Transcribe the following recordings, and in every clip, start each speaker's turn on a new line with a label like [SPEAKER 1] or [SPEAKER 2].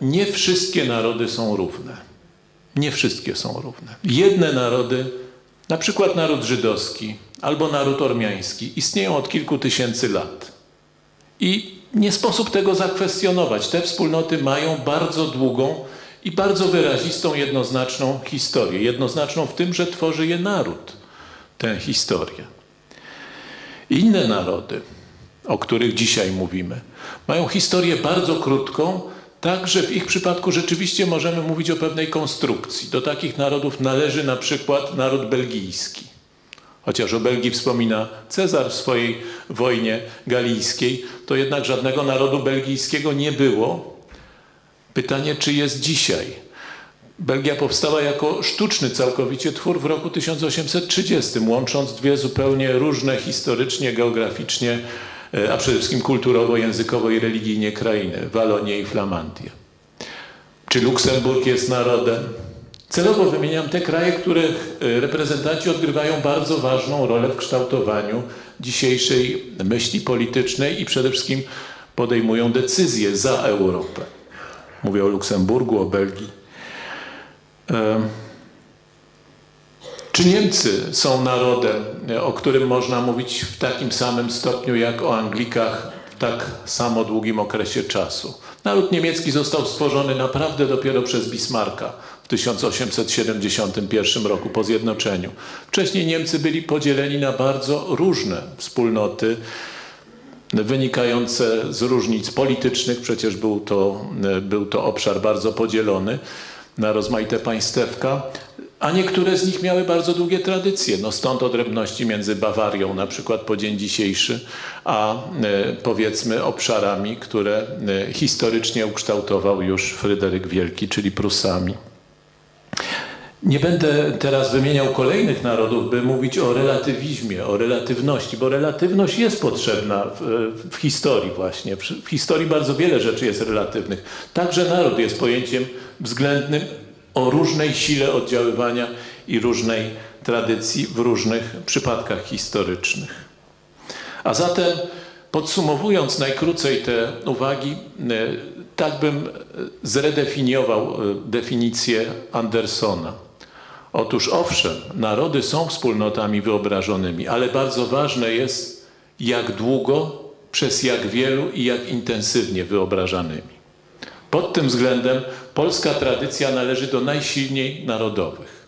[SPEAKER 1] nie wszystkie narody są równe. Nie wszystkie są równe. Jedne narody, na przykład naród żydowski albo naród ormiański, istnieją od kilku tysięcy lat. I nie sposób tego zakwestionować. Te wspólnoty mają bardzo długą i bardzo wyrazistą, jednoznaczną historię. Jednoznaczną w tym, że tworzy je naród, tę historię. Inne narody, o których dzisiaj mówimy, mają historię bardzo krótką, tak że w ich przypadku rzeczywiście możemy mówić o pewnej konstrukcji. Do takich narodów należy na przykład naród belgijski. Chociaż o Belgii wspomina Cezar w swojej wojnie galijskiej, to jednak żadnego narodu belgijskiego nie było. Pytanie, czy jest dzisiaj? Belgia powstała jako sztuczny całkowicie twór w roku 1830, łącząc dwie zupełnie różne historycznie, geograficznie, a przede wszystkim kulturowo, językowo i religijnie krainy, Walonię i Flamandię. Czy Luksemburg jest narodem? Celowo wymieniam te kraje, których e, reprezentanci odgrywają bardzo ważną rolę w kształtowaniu dzisiejszej myśli politycznej i przede wszystkim podejmują decyzje za Europę. Mówię o Luksemburgu, o Belgii. Czy Niemcy są narodem, o którym można mówić w takim samym stopniu jak o Anglikach tak samo długim okresie czasu? Naród niemiecki został stworzony naprawdę dopiero przez Bismarcka w 1871 roku po zjednoczeniu. Wcześniej Niemcy byli podzieleni na bardzo różne wspólnoty, wynikające z różnic politycznych, przecież był to, był to obszar bardzo podzielony na rozmaite państewka, a niektóre z nich miały bardzo długie tradycje. No stąd odrębności między Bawarią, na przykład po dzień dzisiejszy, a e, powiedzmy obszarami, które e, historycznie ukształtował już Fryderyk Wielki, czyli Prusami. Nie będę teraz wymieniał kolejnych narodów, by mówić o relatywizmie, o relatywności, bo relatywność jest potrzebna w, w historii właśnie. W, w historii bardzo wiele rzeczy jest relatywnych. Także naród jest pojęciem względnym o różnej sile oddziaływania i różnej tradycji w różnych przypadkach historycznych. A zatem podsumowując najkrócej te uwagi, e, tak bym e, zredefiniował e, definicję Andersona. Otóż owszem, narody są wspólnotami wyobrażonymi, ale bardzo ważne jest, jak długo, przez jak wielu i jak intensywnie wyobrażanymi. Pod tym względem polska tradycja należy do najsilniej narodowych.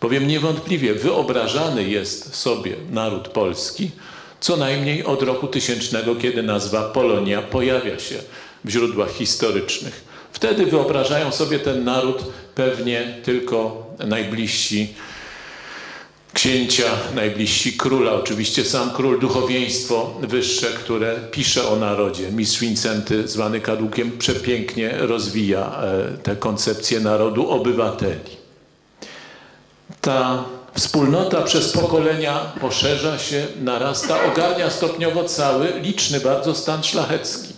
[SPEAKER 1] Bowiem niewątpliwie wyobrażany jest sobie naród polski co najmniej od roku tysięcznego, kiedy nazwa Polonia pojawia się w źródłach historycznych. Wtedy wyobrażają sobie ten naród pewnie tylko najbliżsi księcia, najbliżsi króla, oczywiście sam król, duchowieństwo wyższe, które pisze o narodzie. Mistrz Wincenty, zwany Kadłukiem, przepięknie rozwija e, tę koncepcję narodu obywateli. Ta wspólnota przez pokolenia poszerza się, narasta, ogarnia stopniowo cały, liczny bardzo stan szlachecki.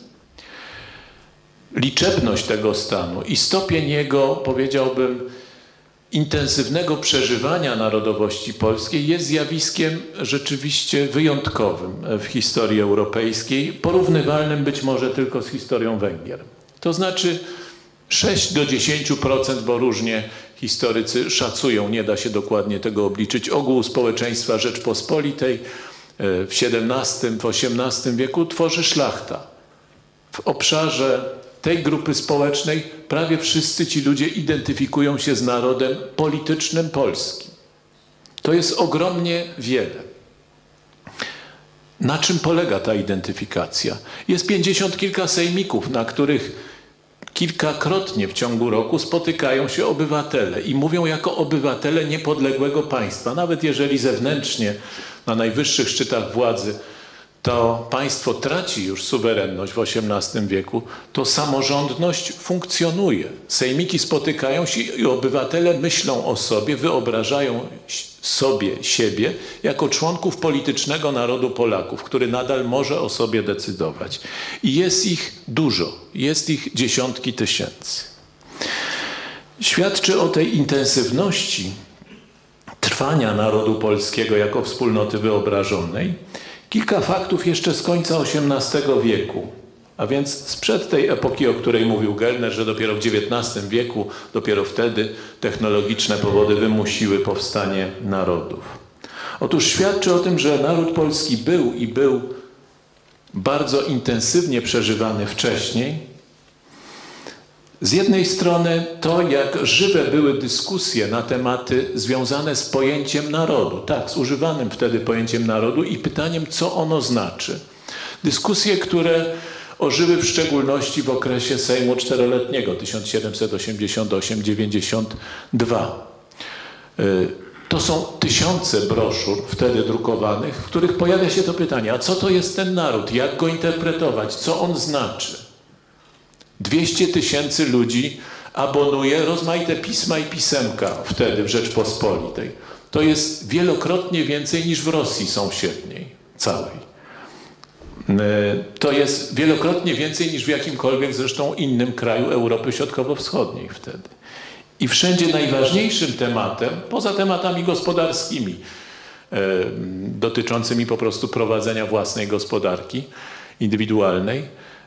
[SPEAKER 1] Liczebność tego stanu i stopień jego, powiedziałbym, intensywnego przeżywania narodowości polskiej jest zjawiskiem rzeczywiście wyjątkowym w historii europejskiej, porównywalnym być może tylko z historią Węgier. To znaczy 6 do 10%, bo różnie historycy szacują, nie da się dokładnie tego obliczyć, ogółu społeczeństwa Rzeczpospolitej w XVII, w XVIII wieku tworzy szlachta. W obszarze tej grupy społecznej prawie wszyscy ci ludzie identyfikują się z narodem politycznym Polski. To jest ogromnie wiele. Na czym polega ta identyfikacja? Jest pięćdziesiąt kilka sejmików, na których kilkakrotnie w ciągu roku spotykają się obywatele i mówią jako obywatele niepodległego państwa, nawet jeżeli zewnętrznie na najwyższych szczytach władzy to państwo traci już suwerenność w XVIII wieku, to samorządność funkcjonuje. Sejmiki spotykają się i obywatele myślą o sobie, wyobrażają sobie siebie jako członków politycznego narodu Polaków, który nadal może o sobie decydować. I jest ich dużo, jest ich dziesiątki tysięcy. Świadczy o tej intensywności trwania narodu polskiego jako wspólnoty wyobrażonej Kilka faktów jeszcze z końca XVIII wieku, A więc sprzed tej epoki, o której mówił Gellner, że dopiero w XIX wieku, dopiero wtedy technologiczne powody wymusiły powstanie narodów. Otóż świadczy o tym, że naród polski był i był bardzo intensywnie przeżywany wcześniej. Z jednej strony to, jak żywe były dyskusje na tematy związane z pojęciem narodu, tak, z używanym wtedy pojęciem narodu i pytaniem, co ono znaczy. Dyskusje, które ożyły w szczególności w okresie Sejmu Czteroletniego 1788-92. Y, To są tysiące broszur wtedy drukowanych, w których pojawia się to pytanie, a co to jest ten naród, jak go interpretować, co on znaczy. 200 tysięcy ludzi abonuje rozmaite pisma i pisemka wtedy w Rzeczpospolitej. To jest wielokrotnie więcej niż w Rosji sąsiedniej całej. E, To jest wielokrotnie więcej niż w jakimkolwiek zresztą innym kraju Europy Środkowo-Wschodniej wtedy. I wszędzie najważniejszym tematem, poza tematami gospodarskimi, e, dotyczącymi po prostu prowadzenia własnej gospodarki indywidualnej,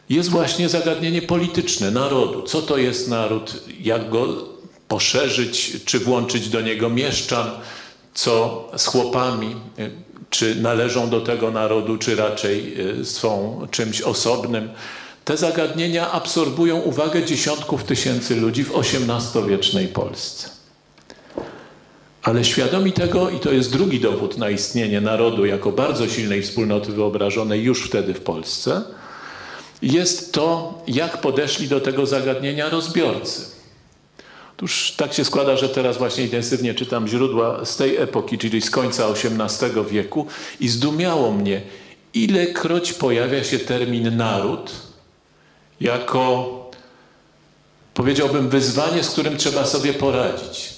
[SPEAKER 1] jest właśnie zagadnienie polityczne narodu. Co to jest naród, jak go poszerzyć, czy włączyć do niego mieszczan, co z chłopami, czy należą do tego narodu, czy raczej y, są czymś osobnym. Te zagadnienia absorbują uwagę dziesiątków tysięcy ludzi w XVIII-wiecznej Polsce. Ale świadomi tego, i to jest drugi dowód na istnienie narodu jako bardzo silnej wspólnoty wyobrażonej już wtedy w Polsce, jest to, jak podeszli do tego zagadnienia rozbiorcy. Otóż tak się składa, że teraz właśnie intensywnie czytam źródła z tej epoki, czyli z końca XVIII wieku i zdumiało mnie, ilekroć pojawia się termin naród jako, powiedziałbym, wyzwanie, z którym trzeba sobie poradzić.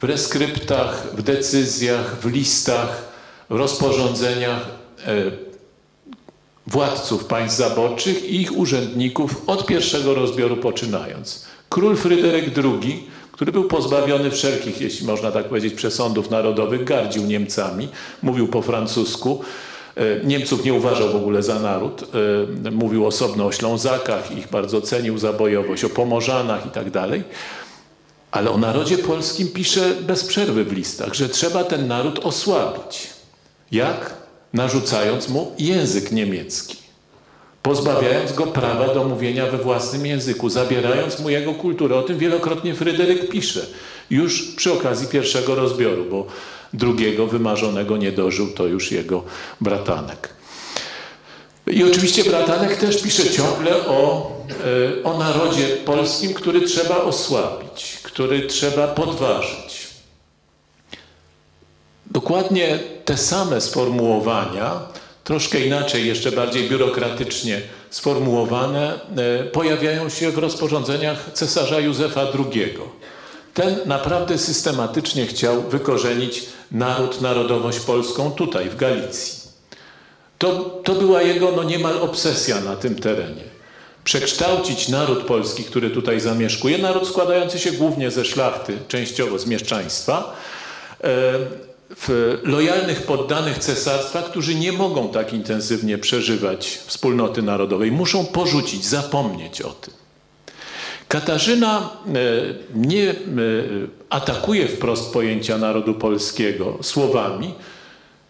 [SPEAKER 1] W reskryptach, w decyzjach, w listach, w rozporządzeniach e, władców państw zaborczych i ich urzędników od pierwszego rozbioru poczynając. Król Fryderyk II, który był pozbawiony wszelkich, jeśli można tak powiedzieć, przesądów narodowych, gardził Niemcami, mówił po francusku, e, Niemców nie uważał w ogóle za naród, e, mówił osobno o Ślązakach, ich bardzo cenił za bojowość, o Pomorzanach i tak dalej. Ale o narodzie polskim pisze bez przerwy w listach, że trzeba ten naród osłabić. Jak? Narzucając mu język niemiecki, pozbawiając go prawa do mówienia we własnym języku, zabierając mu jego kulturę. O tym wielokrotnie Fryderyk pisze, już przy okazji pierwszego rozbioru, bo drugiego wymarzonego nie dożył, to już jego bratanek. I oczywiście bratanek też pisze ciągle o, e, o narodzie polskim, który trzeba osłabić, który trzeba podważyć. Dokładnie te same sformułowania, troszkę inaczej, jeszcze bardziej biurokratycznie sformułowane, e, pojawiają się w rozporządzeniach cesarza Józefa II. Ten naprawdę systematycznie chciał wykorzenić naród, narodowość polską tutaj, w Galicji. To, to była jego no, niemal obsesja na tym terenie. Przekształcić naród polski, który tutaj zamieszkuje, naród składający się głównie ze szlachty, częściowo z mieszczaństwa, e, lojalnych poddanych cesarstwa, którzy nie mogą tak intensywnie przeżywać wspólnoty narodowej. Muszą porzucić, zapomnieć o tym. Katarzyna e, nie e, atakuje wprost pojęcia narodu polskiego słowami,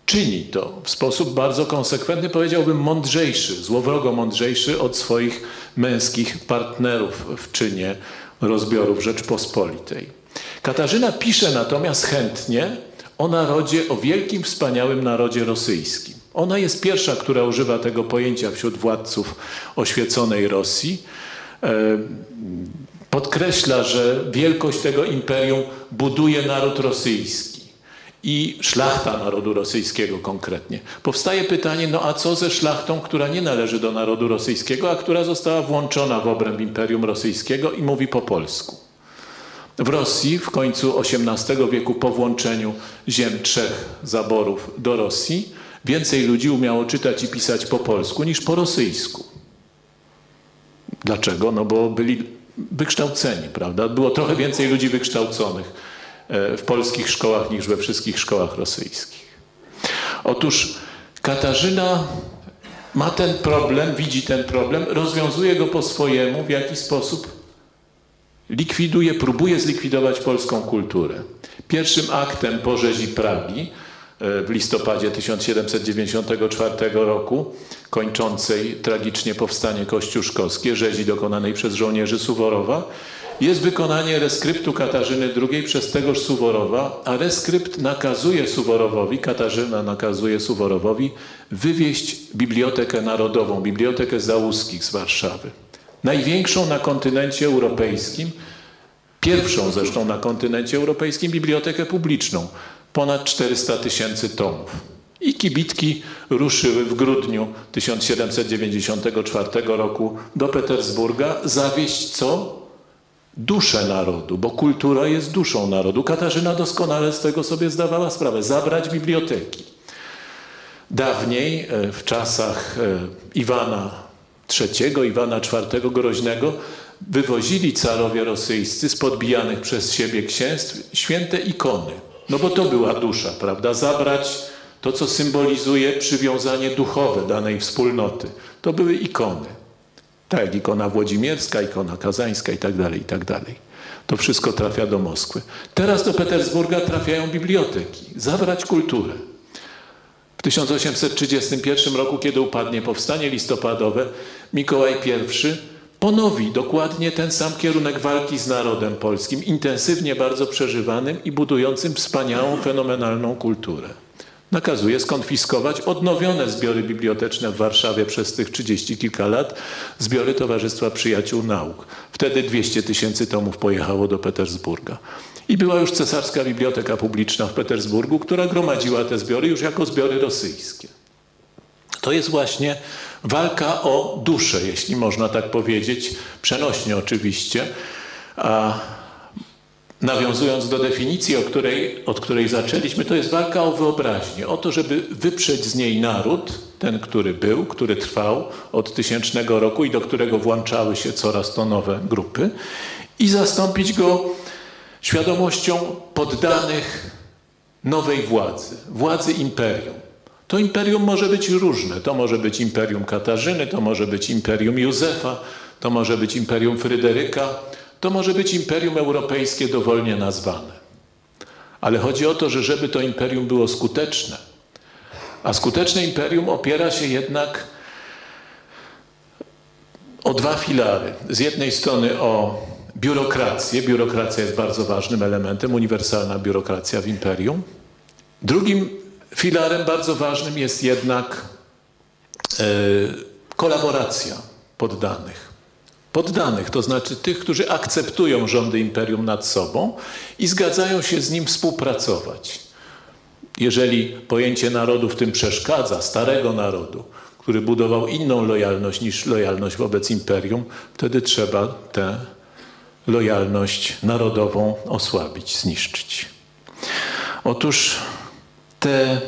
[SPEAKER 1] czyni to w sposób bardzo konsekwentny, powiedziałbym mądrzejszy, złowrogo mądrzejszy od swoich męskich partnerów w czynie rozbiorów Rzeczpospolitej. Katarzyna pisze natomiast chętnie, o narodzie, o wielkim, wspaniałym narodzie rosyjskim. Ona jest pierwsza, która używa tego pojęcia wśród władców oświeconej Rosji. E, podkreśla, że wielkość tego imperium buduje naród rosyjski i szlachta narodu rosyjskiego konkretnie. Powstaje pytanie, no a co ze szlachtą, która nie należy do narodu rosyjskiego, a która została włączona w obręb imperium rosyjskiego i mówi po polsku? W Rosji w końcu XVIII wieku po włączeniu ziem trzech zaborów do Rosji więcej ludzi umiało czytać i pisać po polsku niż po rosyjsku. Dlaczego? No bo byli wykształceni, prawda? Było trochę więcej ludzi wykształconych e, w polskich szkołach niż we wszystkich szkołach rosyjskich. Otóż Katarzyna ma ten problem, widzi ten problem, rozwiązuje go po swojemu, w jaki sposób likwiduje, próbuje zlikwidować polską kulturę. Pierwszym aktem po rzezi Pragi e, w listopadzie 1794 roku, kończącej tragicznie powstanie kościuszkowskie, rzezi dokonanej przez żołnierzy Suworowa, jest wykonanie reskryptu Katarzyny II przez tegoż Suworowa, a reskrypt nakazuje Suworowowi, Katarzyna nakazuje Suworowowi wywieźć Bibliotekę Narodową, Bibliotekę Załuskich z Warszawy. Największą na kontynencie europejskim, pierwszą zresztą na kontynencie europejskim bibliotekę publiczną, ponad 400 tysięcy tomów. I kibitki ruszyły w grudniu 1794 roku do Petersburga zawieść co? duszę narodu, bo kultura jest duszą narodu. Katarzyna doskonale z tego sobie zdawała sprawę. Zabrać biblioteki. Dawniej, e, w czasach e, Iwana III, Iwana IV Groźnego, wywozili carowie rosyjscy z podbijanych przez siebie księstw święte ikony. No bo to była dusza, prawda? Zabrać to, co symbolizuje przywiązanie duchowe danej wspólnoty. To były ikony. Tak ikona włodzimierska, ikona kazańska i tak dalej, i tak dalej. To wszystko trafia do Moskwy. Teraz do Petersburga trafiają biblioteki. Zabrać kulturę. W 1831 roku, kiedy upadnie powstanie listopadowe, Mikołaj I ponowi dokładnie ten sam kierunek walki z narodem polskim, intensywnie bardzo przeżywanym i budującym wspaniałą, fenomenalną kulturę. Nakazuje skonfiskować odnowione zbiory biblioteczne w Warszawie przez tych 30 kilka lat, zbiory Towarzystwa Przyjaciół Nauk. Wtedy 200 tysięcy tomów pojechało do Petersburga. I była już cesarska biblioteka publiczna w Petersburgu, która gromadziła te zbiory już jako zbiory rosyjskie. To jest właśnie walka o duszę, jeśli można tak powiedzieć, przenośnie oczywiście. A nawiązując do definicji, której, od której zaczęliśmy, to jest walka o wyobraźnię, o to, żeby wyprzeć z niej naród, ten, który był, który trwał od tysięcznego roku i do którego włączały się coraz to nowe grupy i zastąpić go świadomością poddanych nowej władzy, władzy imperium. To imperium może być różne. To może być imperium Katarzyny, to może być imperium Józefa, to może być imperium Fryderyka, to może być imperium europejskie dowolnie nazwane. Ale chodzi o to, że żeby to imperium było skuteczne, a skuteczne imperium opiera się jednak o dwa filary. Z jednej strony o biurokrację. Biurokracja jest bardzo ważnym elementem, uniwersalna biurokracja w imperium. Drugim filarem bardzo ważnym jest jednak e, kolaboracja poddanych. Poddanych, to znaczy tych, którzy akceptują rządy imperium nad sobą i zgadzają się z nim współpracować. Jeżeli pojęcie narodu w tym przeszkadza, starego narodu, który budował inną lojalność niż lojalność wobec imperium, wtedy trzeba tę lojalność narodową osłabić, zniszczyć. Otóż te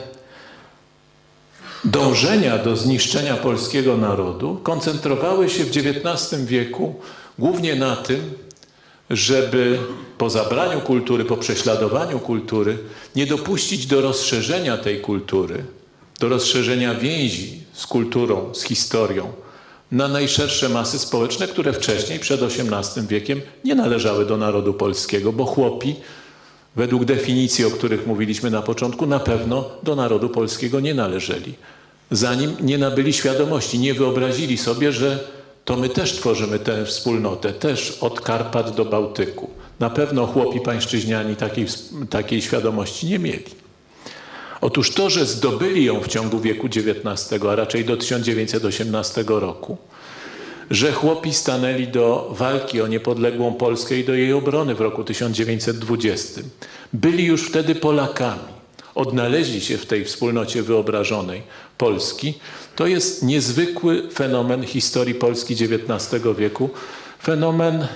[SPEAKER 1] dążenia do zniszczenia polskiego narodu koncentrowały się w XIX wieku głównie na tym, żeby po zabraniu kultury, po prześladowaniu kultury, nie dopuścić do rozszerzenia tej kultury, do rozszerzenia więzi z kulturą, z historią na najszersze masy społeczne, które wcześniej, przed XVIII wiekiem, nie należały do narodu polskiego, bo chłopi, według definicji, o których mówiliśmy na początku, na pewno do narodu polskiego nie należeli. Zanim nie nabyli świadomości, nie wyobrazili sobie, że to my też tworzymy tę wspólnotę, też od Karpat do Bałtyku. Na pewno chłopi pańszczyźniani takiej, takiej świadomości nie mieli. Otóż to, że zdobyli ją w ciągu wieku XIX, a raczej do 1918 roku, że chłopi stanęli do walki o niepodległą Polskę i do jej obrony w roku 1920. Byli już wtedy Polakami. Odnaleźli się w tej wspólnocie wyobrażonej Polski. To jest niezwykły fenomen historii Polski XIX wieku. Fenomen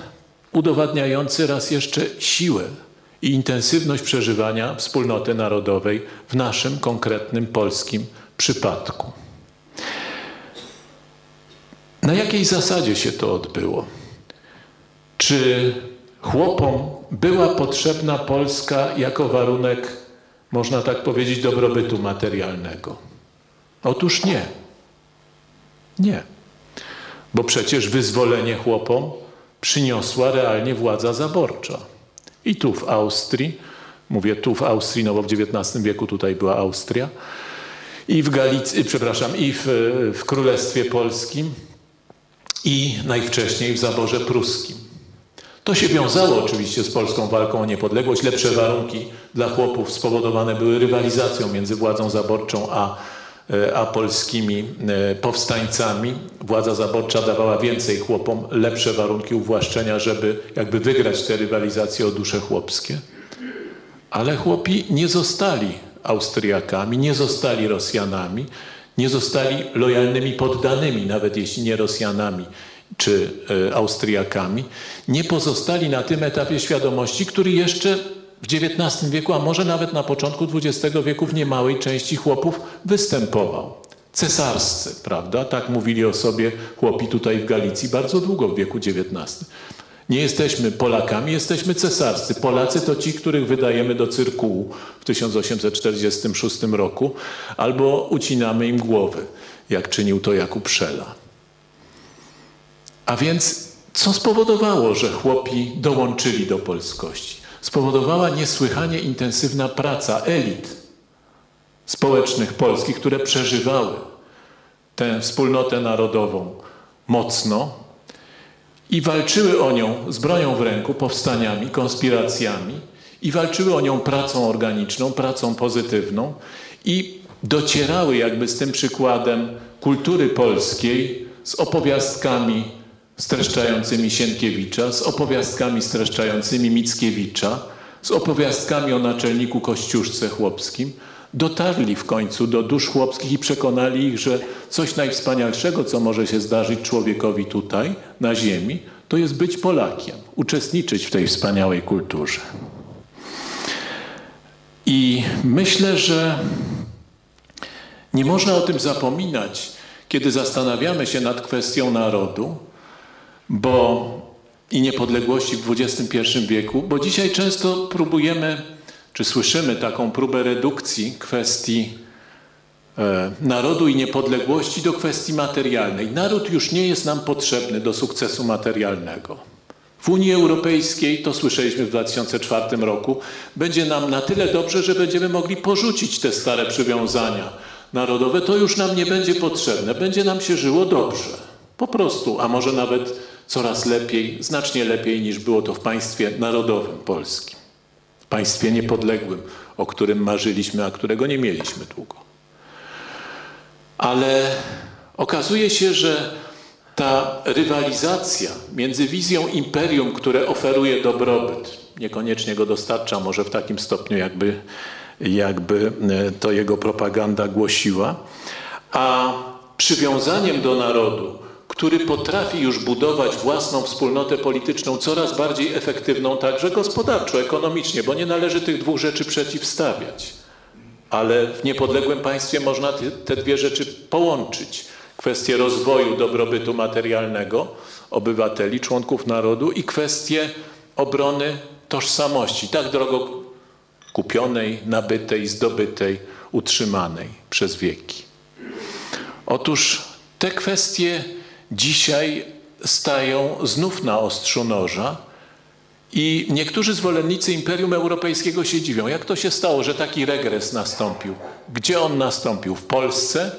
[SPEAKER 1] udowadniający raz jeszcze siłę i intensywność przeżywania wspólnoty narodowej w naszym konkretnym polskim przypadku. Na jakiej zasadzie się to odbyło? Czy chłopom była potrzebna Polska jako warunek, można tak powiedzieć, dobrobytu materialnego? Otóż nie. Nie. Bo przecież wyzwolenie chłopom przyniosła realnie władza zaborcza. I tu w Austrii, mówię tu w Austrii, no bo w XIX wieku tutaj była Austria, i w Galicji, przepraszam, i w, w Królestwie Polskim, i najwcześniej w zaborze pruskim. To się wiązało oczywiście z polską walką o niepodległość. Lepsze warunki dla chłopów spowodowane były rywalizacją między władzą zaborczą a, e, a polskimi e, powstańcami. Władza zaborcza dawała więcej chłopom, lepsze warunki uwłaszczenia, żeby jakby wygrać tę rywalizację o dusze chłopskie. Ale chłopi nie zostali Austriakami, nie zostali Rosjanami, nie zostali lojalnymi poddanymi, nawet jeśli nie Rosjanami czy e, Austriakami. Nie pozostali na tym etapie świadomości, który jeszcze w XIX wieku, a może nawet na początku XX wieku w niemałej części chłopów występował. Cesarscy, prawda? Tak mówili o sobie chłopi tutaj w Galicji bardzo długo w wieku XIX. Nie jesteśmy Polakami, jesteśmy cesarscy. Polacy to ci, których wydajemy do cyrkułu w 1846 roku, albo ucinamy im głowy, jak czynił to Jakub Szela. A więc co spowodowało, że chłopi dołączyli do polskości? Spowodowała niesłychanie intensywna praca elit społecznych polskich, które przeżywały tę wspólnotę narodową mocno i walczyły o nią z bronią w ręku, powstaniami, konspiracjami i walczyły o nią pracą organiczną, pracą pozytywną i docierały jakby z tym przykładem kultury polskiej z opowiastkami streszczającymi Sienkiewicza, z opowiastkami streszczającymi Mickiewicza, z opowiastkami o naczelniku Kościuszce Chłopskim, dotarli w końcu do dusz chłopskich i przekonali ich, że coś najwspanialszego, co może się zdarzyć człowiekowi tutaj, na ziemi, to jest być Polakiem, uczestniczyć w tej wspaniałej kulturze. I myślę, że nie można o tym zapominać, kiedy zastanawiamy się nad kwestią narodu, bo i niepodległości w XXI wieku, bo dzisiaj często próbujemy, czy słyszymy taką próbę redukcji kwestii e, narodu i niepodległości do kwestii materialnej. Naród już nie jest nam potrzebny do sukcesu materialnego. W Unii Europejskiej, to słyszeliśmy w 2004 roku, będzie nam na tyle dobrze, że będziemy mogli porzucić te stare przywiązania narodowe. To już nam nie będzie potrzebne. Będzie nam się żyło dobrze. Po prostu, a może nawet coraz lepiej, znacznie lepiej niż było to w państwie narodowym polskim. Państwie niepodległym, o którym marzyliśmy, a którego nie mieliśmy długo. Ale okazuje się, że ta rywalizacja między wizją imperium, które oferuje dobrobyt, niekoniecznie go dostarcza, może w takim stopniu, jakby, jakby e, to jego propaganda głosiła, a przywiązaniem do narodu, który potrafi już budować własną wspólnotę polityczną coraz bardziej efektywną, także gospodarczo, ekonomicznie, bo nie należy tych dwóch rzeczy przeciwstawiać. Ale w niepodległym państwie można te, dwie rzeczy połączyć. Kwestię rozwoju dobrobytu materialnego obywateli, członków narodu i kwestię obrony tożsamości, tak drogo kupionej, nabytej, zdobytej, utrzymanej przez wieki. Otóż te kwestie dzisiaj stają znów na ostrzu noża i niektórzy zwolennicy Imperium Europejskiego się dziwią. Jak to się stało, że taki regres nastąpił? Gdzie on nastąpił? W Polsce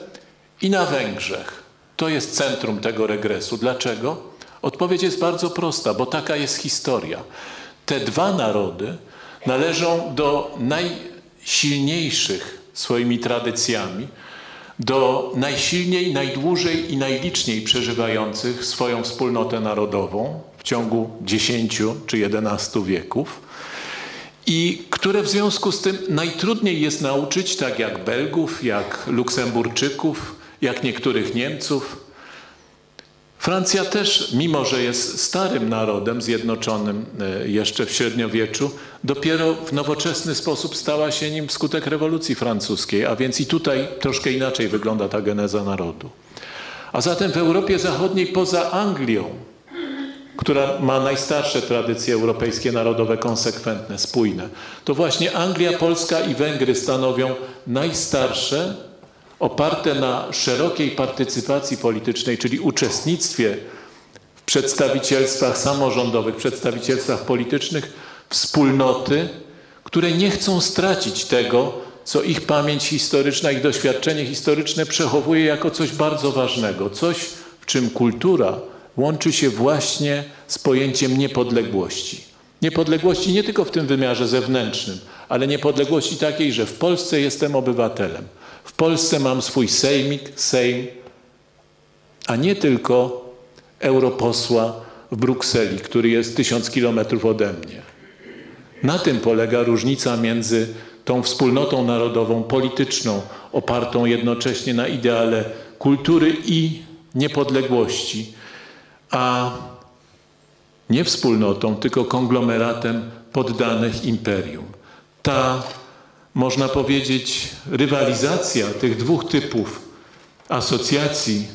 [SPEAKER 1] i na Węgrzech. To jest centrum tego regresu. Dlaczego? Odpowiedź jest bardzo prosta, bo taka jest historia. Te dwa narody należą do najsilniejszych swoimi tradycjami, do najsilniej, najdłużej i najliczniej przeżywających swoją wspólnotę narodową w ciągu 10 czy 11 wieków i które w związku z tym najtrudniej jest nauczyć, tak jak Belgów, jak Luksemburczyków, jak niektórych Niemców. Francja też, mimo że jest starym narodem zjednoczonym e, jeszcze w średniowieczu, dopiero w nowoczesny sposób stała się nim wskutek rewolucji francuskiej, a więc i tutaj troszkę inaczej wygląda ta geneza narodu. A zatem w Europie Zachodniej poza Anglią, która ma najstarsze tradycje europejskie narodowe, konsekwentne, spójne, to właśnie Anglia, Polska i Węgry stanowią najstarsze oparte na szerokiej partycypacji politycznej, czyli uczestnictwie w przedstawicielstwach samorządowych, przedstawicielstwach politycznych, wspólnoty, które nie chcą stracić tego, co ich pamięć historyczna, ich doświadczenie historyczne przechowuje jako coś bardzo ważnego, coś, w czym kultura łączy się właśnie z pojęciem niepodległości. Niepodległości nie tylko w tym wymiarze zewnętrznym, ale niepodległości takiej, że w Polsce jestem obywatelem. Polsce mam swój sejmik, sejm, a nie tylko europosła w Brukseli, który jest tysiąc kilometrów ode mnie. Na tym polega różnica między tą wspólnotą narodową, polityczną, opartą jednocześnie na ideale kultury i niepodległości, a nie wspólnotą, tylko konglomeratem poddanych imperium. Ta, można powiedzieć, rywalizacja tych dwóch typów asocjacji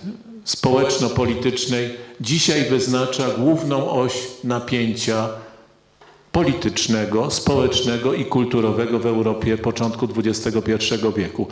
[SPEAKER 1] społeczno-politycznej dzisiaj wyznacza główną oś napięcia politycznego, społecznego i kulturowego w Europie początku XXI wieku.